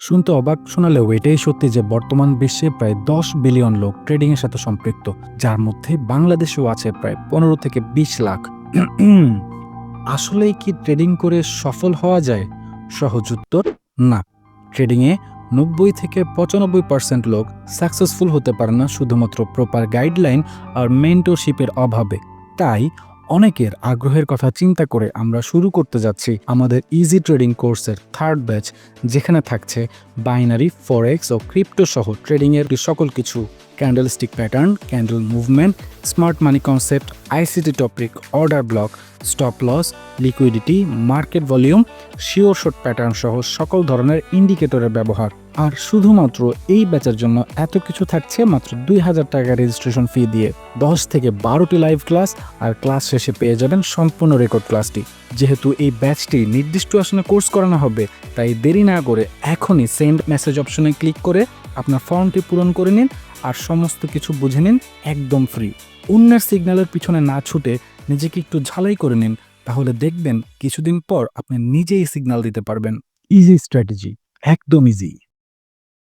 শুনতে অবাক শোনালেও এটাই সত্যি যে বর্তমান বিশ্বে প্রায় দশ বিলিয়ন লোক ট্রেডিং এর সাথে সম্পৃক্ত, যার মধ্যে বাংলাদেশেও আছে প্রায় পনেরো থেকে বিশ লাখ। আসলেই কি ট্রেডিং করে সফল হওয়া যায়? সহজ উত্তর, না। ট্রেডিংয়ে নব্বই থেকে পঁচানব্বই পার্সেন্ট লোক সাকসেসফুল হতে পারে না শুধুমাত্র প্রপার গাইডলাইন আর মেন্টরশিপের অভাবে। তাই অনেকের আগ্রহের কথা চিন্তা করে আমরা শুরু করতে যাচ্ছি আমাদের ইজি ট্রেডিং কোর্সের থার্ড ব্যাচ যেখানে থাকছে বাইনারি ফরেক্স ও ক্রিপ্টো সহ ট্রেডিংয়ের সকল কিছু। Candlestick pattern candle movement smart money concept ICT topic order block stop loss liquidity market volume sure shot pattern সহ সকল ধরনের ইন্ডিকেটরের ব্যবহার। আর শুধুমাত্র এই ব্যাচের জন্য এত কিছু থাকছে মাত্র দুই হাজার টাকা রেজিস্ট্রেশন ফি দিয়ে। দশ থেকে বারোটি লাইভ ক্লাস আর ক্লাস শেষে পেয়ে যাবেন সম্পূর্ণ রেকর্ড ক্লাসটি যেহেতু এই ব্যাচটি নির্দিষ্ট আসনে কোর্স করানো হবে, তাই দেরি না করে এখনই সেন্ড মেসেজ অপশনে ক্লিক করে আপনার ফর্মটি পূরণ করে নিন আর সমস্ত কিছু বুঝে নিন একদম ফ্রি অন্যের সিগন্যালের পিছনে না ছুটে নিজেকে একটু ঝালাই করে নিন, তাহলে দেখবেন কিছুদিন পর আপনি নিজেই সিগন্যাল দিতে পারবেন। ইজি স্ট্র্যাটেজি একদম ইজি